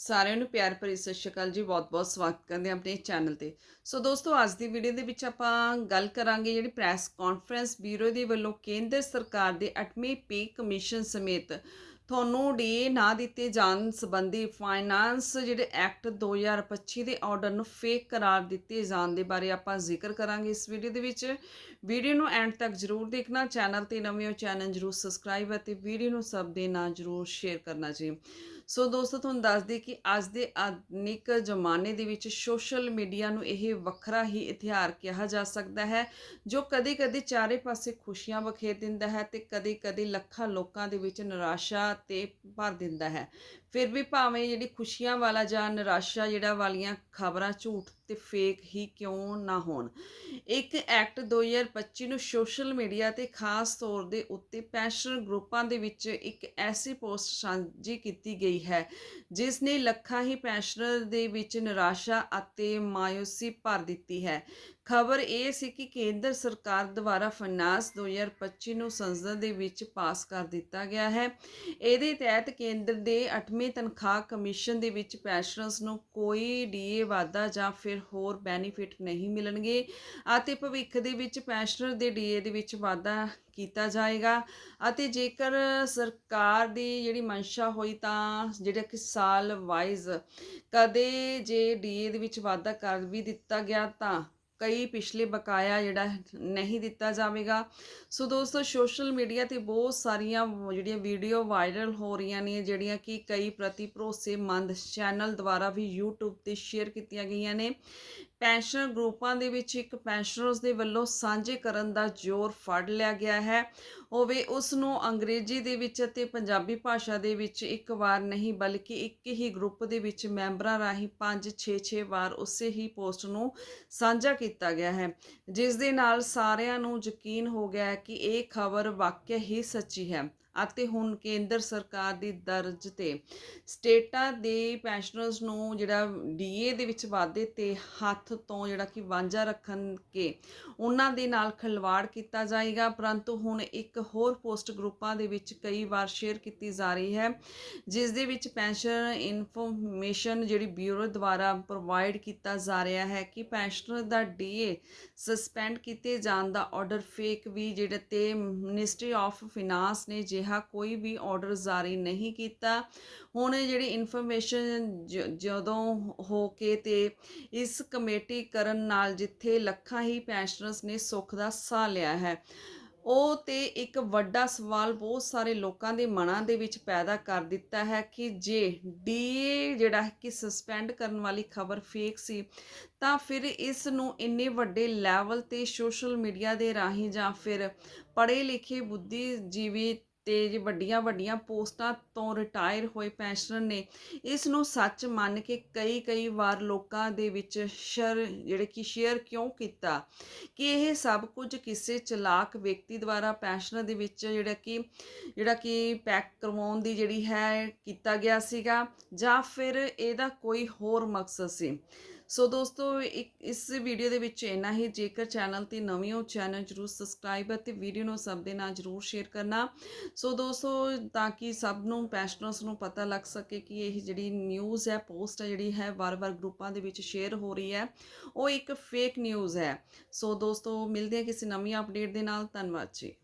ਸਾਰਿਆਂ ਨੂੰ ਪਿਆਰ ਭਰੀ ਸਤਿ ਸ਼੍ਰੀ ਅਕਾਲ ਜੀ ਬਹੁਤ-ਬਹੁਤ ਸਵਾਗਤ ਕਰਦੇ ਹਾਂ ਆਪਣੇ ਚੈਨਲ ਤੇ। ਸੋ ਦੋਸਤੋ, ਅੱਜ ਦੀ ਵੀਡੀਓ ਦੇ ਵਿੱਚ ਆਪਾਂ ਗੱਲ ਕਰਾਂਗੇ ਜਿਹੜੀ ਪ੍ਰੈਸ ਕਾਨਫਰੰਸ ਬਿਊਰੋ ਦੇ ਵੱਲੋਂ ਕੇਂਦਰ ਸਰਕਾਰ ਦੇ 8ਵੇਂ ਪੇ ਕਮਿਸ਼ਨ ਸਮੇਤ ਤੁਹਾਨੂੰ ਡੀਏ ਨਾ ਦਿੱਤੇ ਜਾਣ ਸੰਬੰਧੀ ਫਾਈਨਾਂਸ ਜਿਹੜੇ ਐਕਟ 2025 ਦੇ ਆਰਡਰ ਨੂੰ ਫੇਕ ਕਰਾਰ ਦਿੱਤੇ ਜਾਣ ਦੇ ਬਾਰੇ ਆਪਾਂ ਜ਼ਿਕਰ ਕਰਾਂਗੇ ਇਸ ਵੀਡੀਓ ਦੇ ਵਿੱਚ। ਵੀਡੀਓ ਨੂੰ ਐਂਡ ਤੱਕ ਜਰੂਰ ਦੇਖਣਾ, ਚੈਨਲ ਤੇ ਨਵੇਂ ਹੋ ਚੈਨਲ ਜਰੂਰ ਸਬਸਕ੍ਰਾਈਬ ਅਤੇ ਵੀਡੀਓ ਨੂੰ ਸਭ ਦੇ ਨਾਲ ਜਰੂਰ ਸ਼ੇਅਰ ਕਰਨਾ ਜੀ। ਸੋ ਦੋਸਤੋ, ਤੁਹਾਨੂੰ ਦੱਸ ਦਈਏ ਕਿ ਅੱਜ ਦੇ ਆਧੁਨਿਕ ਜ਼ਮਾਨੇ ਦੇ ਵਿੱਚ ਸੋਸ਼ਲ ਮੀਡੀਆ ਨੂੰ ਇਹ ਵੱਖਰਾ ਹੀ ਹਥਿਆਰ ਕਿਹਾ ਜਾ ਸਕਦਾ ਹੈ, ਜੋ ਕਦੇ-ਕਦੇ ਚਾਰੇ ਪਾਸੇ ਖੁਸ਼ੀਆਂ ਬਖੇਰ ਦਿੰਦਾ ਹੈ ਤੇ ਕਦੇ-ਕਦੇ ਲੱਖਾਂ ਲੋਕਾਂ ਦੇ ਵਿੱਚ ਨਿਰਾਸ਼ਾ ਤੇ ਭਰ ਦਿੰਦਾ ਹੈ। ਫਿਰ ਵੀ ਭਾਵੇਂ ਜਿਹੜੀ ਖੁਸ਼ੀਆਂ ਵਾਲਾ ਜਾਂ ਨਿਰਾਸ਼ਾ ਜਿਹੜਾ ਵਾਲੀਆਂ ਖਬਰਾਂ ਝੂਠ ਤੇ ਫੇਕ ਹੀ ਕਿਉਂ ਨਾ ਹੋਣ। ਇੱਕ ਐਕਟ 2025 ਨੂੰ ਸੋਸ਼ਲ ਮੀਡੀਆ ਤੇ ਖਾਸ ਤੌਰ ਦੇ ਉੱਤੇ ਪੈਨਸ਼ਨਰ ਗਰੁੱਪਾਂ ਦੇ ਵਿੱਚ ਇੱਕ ਐਸੀ ਪੋਸਟ ਸਾਂਝੀ ਕੀਤੀ ਗਈ ਹੈ, ਜਿਸ ਨੇ ਲੱਖਾਂ ਹੀ ਪੈਨਸ਼ਨਰ ਦੇ ਵਿੱਚ ਨਿਰਾਸ਼ਾ ਅਤੇ ਮਾਇੂਸੀ ਭਰ ਦਿੱਤੀ ਹੈ। ਖਬਰ ਇਹ ਸੀ ਕਿ ਕੇਂਦਰ ਸਰਕਾਰ ਦੁਆਰਾ ਫਾਈਨਾਂਸ 2025 ਨੂੰ ਸੰਸਦ ਦੇ ਵਿੱਚ ਪਾਸ ਕਰ ਦਿੱਤਾ ਗਿਆ ਹੈ। ਇਹਦੇ ਤਹਿਤ ਕੇਂਦਰ ਦੇ 8ਵੇਂ ਤਨਖਾਹ ਕਮਿਸ਼ਨ ਦੇ ਵਿੱਚ ਪੈਨਸ਼ਨਰਸ ਨੂੰ ਕੋਈ ਡੀਏ ਵਾਧਾ ਜਾਂ ਫਿਰ ਹੋਰ ਬੈਨੀਫਿਟ ਨਹੀਂ ਮਿਲਣਗੇ ਅਤੇ ਭਵਿੱਖ ਦੇ ਵਿੱਚ ਪੈਨਸ਼ਨਰ ਦੇ ਡੀਏ ਦੇ ਵਿੱਚ ਵਾਧਾ ਕੀਤਾ ਜਾਏਗਾ ਅਤੇ ਜੇਕਰ ਸਰਕਾਰ ਦੀ ਜਿਹੜੀ ਮਨਸ਼ਾ ਹੋਈ ਤਾਂ ਜਿਹੜਾ ਕਿ ਸਾਲ ਵਾਈਜ਼ ਕਦੇ ਜੇ ਡੀਏ ਦੇ ਵਿੱਚ ਵਾਧਾ ਕਰ ਵੀ ਦਿੱਤਾ ਗਿਆ ਤਾਂ ਕਈ ਪਿਛਲੇ ਬਕਾਇਆ ਜਿਹੜਾ ਨਹੀਂ ਦਿੱਤਾ ਜਾਵੇਗਾ। ਸੋ ਦੋਸਤੋ ਸੋਸ਼ਲ ਮੀਡੀਆ ਤੇ ਬਹੁਤ ਸਾਰੀਆਂ ਜਿਹੜੀਆਂ ਵੀਡੀਓ ਵਾਇਰਲ ਹੋ ਰਹੀਆਂ ਨੇ, ਜਿਹੜੀਆਂ ਕਿ ਕਈ ਪ੍ਰਤੀ ਭਰੋਸੇਮੰਦ ਚੈਨਲ ਦੁਆਰਾ ਵੀ YouTube ਤੇ ਸ਼ੇਅਰ ਕੀਤੀਆਂ ਗਈਆਂ ਨੇ। ਪੈਨਸ਼ਨਰ ਗਰੁੱਪਾਂ ਦੇ ਵਿੱਚ ਇੱਕ ਪੈਨਸ਼ਨਰਸ ਦੇ ਵੱਲੋਂ ਸਾਂਝੇ ਕਰਨ ਦਾ ਜ਼ੋਰ ਫੜ ਲਿਆ ਗਿਆ ਹੈ। ਹੋਵੇ ਉਸ ਨੂੰ ਅੰਗਰੇਜ਼ੀ ਦੇ ਵਿੱਚ ਅਤੇ ਪੰਜਾਬੀ ਭਾਸ਼ਾ ਦੇ ਵਿੱਚ ਇੱਕ ਵਾਰ ਨਹੀਂ, ਬਲਕਿ ਇੱਕ ਹੀ ਗਰੁੱਪ ਦੇ ਵਿੱਚ ਮੈਂਬਰਾਂ ਰਾਹੀਂ 5 6-6 ਵਾਰ ਉਸੇ ਹੀ ਪੋਸਟ ਨੂੰ ਸਾਂਝਾ ਕੀਤਾ ਗਿਆ ਹੈ। ਜਿਸ ਦੇ ਨਾਲ ਸਾਰਿਆਂ ਨੂੰ ਯਕੀਨ ਹੋ ਗਿਆ ਹੈ ਕਿ ਇਹ ਖਬਰ ਵਾਕਿਆ ਹੀ ਸੱਚੀ ਹੈ। ਅਤੇ ਹੁਣ ਕੇਂਦਰ ਸਰਕਾਰ ਦੀ ਦਰਜ ਤੇ ਸਟੇਟਾਂ ਦੇ ਪੈਨਸ਼ਨਰਸ ਨੂੰ ਜਿਹੜਾ ਡੀਏ ਦੇ ਵਿੱਚ ਵਾਧੇ ਤੇ ਹੱਥ ਤੋਂ ਜਿਹੜਾ ਕਿ ਵਾਂਝਾ ਰੱਖਣ ਕੇ ਉਹਨਾਂ ਦੇ ਨਾਲ ਖਿਲਵਾੜ ਕੀਤਾ ਜਾਏਗਾ। ਪਰੰਤੂ ਹੁਣ ਇੱਕ ਹੋਰ ਪੋਸਟ ਗਰੁੱਪਾਂ ਦੇ ਵਿੱਚ ਕਈ ਵਾਰ ਸ਼ੇਅਰ ਕੀਤੀ ਜਾ ਰਹੀ ਹੈ, ਜਿਸ ਦੇ ਵਿੱਚ ਪੈਨਸ਼ਨ ਇਨਫੋਰਮੇਸ਼ਨ ਜਿਹੜੀ ਬਿਊਰੋ ਦੁਆਰਾ ਪ੍ਰੋਵਾਈਡ ਕੀਤਾ ਜਾ ਰਿਹਾ ਹੈ ਕਿ ਪੈਨਸ਼ਨਰ ਦਾ ਡੀਏ ਸਸਪੈਂਡ ਕੀਤੇ ਜਾਣ ਦਾ ਆਰਡਰ ਫੇਕ ਵੀ ਜਿਹੜੇ ਤੇ ਮਿਨਿਸਟਰੀ ਆਫ ਫਾਈਨਾਂਸ ਨੇ ਜੇ ਜਿਹਾ ਕੋਈ ਵੀ ਆਰਡਰ ਜਾਰੀ ਨਹੀਂ ਕੀਤਾ। ਹੁਣ ਜਿਹੜੀ ਇਨਫੋਰਮੇਸ਼ਨ ਜਦੋਂ ਹੋ ਕੇ ਤੇ ਇਸ ਕਮੇਟੀ ਕਰਨ ਨਾਲ ਜਿੱਥੇ ਲੱਖਾਂ ਹੀ ਪੈਨਸ਼ਨਰਸ ਨੇ ਸੁੱਖ ਦਾ ਸਾਹ ਲਿਆ ਹੈ, ਉਹ ਤੇ ਇੱਕ ਵੱਡਾ ਸਵਾਲ ਬਹੁਤ ਸਾਰੇ ਲੋਕਾਂ ਦੇ ਮਨਾਂ ਦੇ ਵਿੱਚ ਪੈਦਾ ਕਰ ਦਿੱਤਾ ਹੈ ਕਿ ਜੇ ਡੀਏ ਜਿਹੜਾ ਕਿ ਸਸਪੈਂਡ ਕਰਨ ਵਾਲੀ ਖਬਰ ਫੇਕ ਸੀ, ਤਾਂ ਫਿਰ ਇਸ ਨੂੰ ਇੰਨੇ ਵੱਡੇ ਲੈਵਲ ਤੇ ਸੋਸ਼ਲ ਮੀਡੀਆ ਦੇ ਰਾਹੀਂ ਜਾਂ ਫਿਰ ਪੜ੍ਹੇ ਲਿਖੇ ਬੁੱਧੀਜੀਵੀ ਤੇ ਜੇ ਵੱਡੀਆਂ ਵੱਡੀਆਂ ਪੋਸਟਾਂ ਤੋਂ ਰਿਟਾਇਰ ਹੋਏ ਪੈਨਸ਼ਨਰ ਨੇ ਇਸ ਨੂੰ ਸੱਚ ਮੰਨ ਕੇ ਕਈ ਕਈ ਵਾਰ ਲੋਕਾਂ ਦੇ ਵਿੱਚ ਸ਼ਰ ਜਿਹੜੇ ਕਿ ਸ਼ੇਅਰ ਕਿਉਂ ਕੀਤਾ? ਕਿ ਇਹ ਸਭ ਕੁਝ ਕਿਸੇ ਚਲਾਕ ਵਿਅਕਤੀ ਦੁਆਰਾ ਪੈਨਸ਼ਨਰ ਦੇ ਵਿੱਚ ਜਿਹੜਾ ਕਿ ਜਿਹੜਾ ਕਿ ਪੈਕ ਕਰਵਾਉਣ ਦੀ ਜਿਹੜੀ ਹੈ ਕੀਤਾ ਗਿਆ ਸੀਗਾ ਜਾਂ ਫਿਰ ਇਹਦਾ ਕੋਈ ਹੋਰ ਮਕਸਦ ਸੀ? ਸੋ ਦੋਸਤੋ ਇੱਕ ਇਸ ਵੀਡੀਓ ਦੇ ਵਿੱਚ ਇੰਨਾ ਹੀ। ਜੇਕਰ ਚੈਨਲ ਤੇ ਨਵੇਂ ਹੋ, ਚੈਨਲ ਜਰੂਰ ਸਬਸਕ੍ਰਾਈਬ ਅਤੇ ਵੀਡੀਓ ਨੂੰ ਸਭ ਦੇ ਨਾਲ ਜਰੂਰ ਸ਼ੇਅਰ ਕਰਨਾ। ਸੋ ਦੋਸਤੋ, ਤਾਂ ਕਿ ਸਭ ਨੂੰ ਪੈਸ਼ਨਰਸ ਨੂੰ ਪਤਾ ਲੱਗ ਸਕੇ ਕਿ ਇਹ ਜਿਹੜੀ ਨਿਊਜ਼ ਹੈ, ਪੋਸਟ ਹੈ, ਜਿਹੜੀ ਹੈ ਵਾਰ-ਵਾਰ ਗਰੁੱਪਾਂ ਦੇ ਵਿੱਚ ਸ਼ੇਅਰ ਹੋ ਰਹੀ ਹੈ, ਉਹ ਇੱਕ ਫੇਕ ਨਿਊਜ਼ ਹੈ। ਸੋ ਦੋਸਤੋ, ਮਿਲਦੇ ਹਾਂ ਕਿਸੇ ਨਵੀਂ ਅਪਡੇਟ ਦੇ ਨਾਲ। ਧੰਨਵਾਦ ਜੀ।